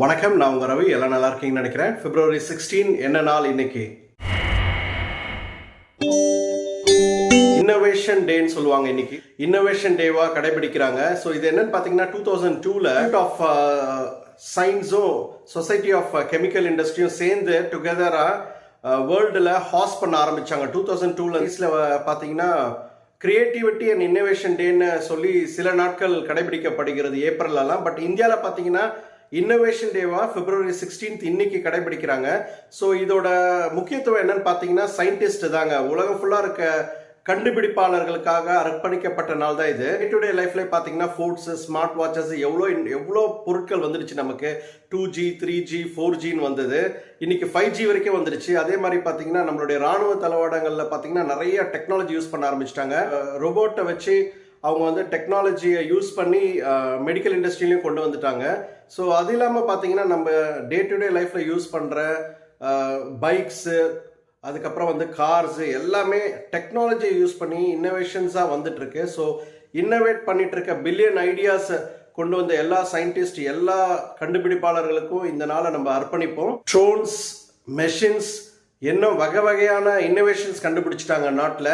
வணக்கம் நான் உங்கள் ரவி. எல்லாம் நல்லா இருக்கீங்கன்னு நினைக்கிறேன். பிப்ரவரி சிக்ஸ்டீன் என்ன நாள் இன்னைக்கு? இன்னோவேஷன் டேன்னு சொல்லுவாங்க இன்னைக்கு. இன்னோவேஷன் டேவா கடைபிடிக்கிறாங்க. ஸோ இது என்னன்னு பார்த்தீங்கன்னா டூ தௌசண்ட் டூல ஆஃப் சயின்ஸும் சொசைட்டி ஆஃப் கெமிக்கல் இண்டஸ்ட்ரியும் சேர்ந்து டுகெதரா வேர்ல்டில் ஹாஸ் பண்ண ஆரம்பிச்சாங்க. டூ தௌசண்ட் டூல இஸ்ல பார்த்தீங்கன்னா கிரியேட்டிவிட்டி அண்ட் இன்னோவேஷன் டேன்னு சொல்லி சில நாட்கள் கடைபிடிக்கப்படுகிறது ஏப்ரல்லாம் பட் இந்தியாவில் பார்த்தீங்கன்னா இன்னோவேஷன் டேவா பிப்ரவரி சிக்ஸ்டீன்த் இன்னைக்கு கடைபிடிக்கிறாங்க. ஸோ இதோட முக்கியத்துவம் என்னன்னு பார்த்தீங்கன்னா சயின்டிஸ்ட் தாங்க. உலகம் ஃபுல்லாக இருக்க கண்டுபிடிப்பாளர்களுக்காக அர்ப்பணிக்கப்பட்ட நாள் தான் இது. டே டு டே லைஃப்ல பார்த்தீங்கன்னா ஃபோர்ட்ஸு ஸ்மார்ட் வாட்சஸ் எவ்வளோ எவ்வளோ பொருட்கள் வந்துடுச்சு நமக்கு. Two G three G four ஜின்னு வந்தது. இன்னைக்கு ஃபைவ் ஜி வரைக்கும் வந்துடுச்சு. அதே மாதிரி பார்த்தீங்கன்னா நம்மளுடைய ராணுவ தளவாடங்களில் பார்த்தீங்கன்னா நிறைய டெக்னாலஜி யூஸ் பண்ண ஆரம்பிச்சிட்டாங்க. ரோபோட்டை வச்சு அவங்க வந்து டெக்னாலஜியை யூஸ் பண்ணி மெடிக்கல் இண்டஸ்ட்ரியிலையும் கொண்டு வந்துட்டாங்க. ஸோ அது இல்லாமல் பார்த்தீங்கன்னா நம்ம டே டு டே லைஃப்பில் யூஸ் பண்ணுற பைக்ஸு அதுக்கப்புறம் வந்து கார்ஸு எல்லாமே டெக்னாலஜியை யூஸ் பண்ணி இன்னோவேஷன்ஸாக வந்துட்டுருக்கு. ஸோ இன்னோவேட் பண்ணிட்டு இருக்க பில்லியன் ஐடியாஸை கொண்டு வந்த எல்லா சயின்டிஸ்ட் எல்லா கண்டுபிடிப்பாளர்களுக்கும் இந்த நாளை நம்ம அர்ப்பணிப்போம். ட்ரோன்ஸ் மெஷின்ஸ் இன்னும் வகை வகையான இன்னோவேஷன்ஸ் கண்டுபிடிச்சிட்டாங்க நாட்டில்.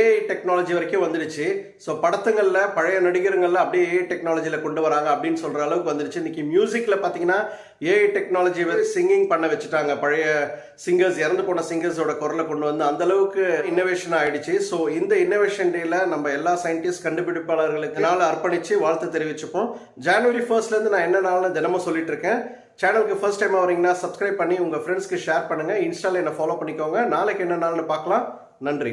ஏஐ டெக்னாலஜி வரைக்கும் வந்துடுச்சு. ஸோ படத்துங்களில் பழைய நடிகருங்களில் அப்படியே ஏஐ டெக்னாலஜியில் கொண்டு வராங்க அப்படின்னு சொல்கிற அளவுக்கு வந்துடுச்சு. இன்றைக்கி மியூசிக்கில் பார்த்தீங்கன்னா ஏஐ டெக்னாலஜி சிங்கிங் பண்ண வச்சுட்டாங்க. பழைய சிங்கர்ஸ் இறந்து போன சிங்கர்ஸோட குரலை கொண்டு வந்து அந்த அளவுக்கு இன்னோவேஷன் ஆயிடுச்சு. ஸோ இந்த இன்னோவேஷன் டேல நம்ம எல்லா சயின்டிஸ்ட் கண்டுபிடிப்பாளர்களுக்கு நாள் அர்ப்பணித்து வாழ்த்து தெரிவிச்சுப்போம். ஜனவரி ஃபர்ஸ்ட்லேருந்து நான் என்ன நாள்னு தினமும் சொல்லிட்டு இருக்கேன். சேனலுக்கு ஃபர்ஸ்ட் டைம் வரீங்கன்னா சப்ஸ்கிரைப் பண்ணி உங்கள் ஃப்ரெண்ட்ஸ்க்கு ஷேர் பண்ணுங்கள் இன்ஸ்டாவில் என்னை ஃபாலோ பண்ணிக்கோங்க. நாளைக்கு என்ன நாள்னு பார்க்கலாம். நன்றி.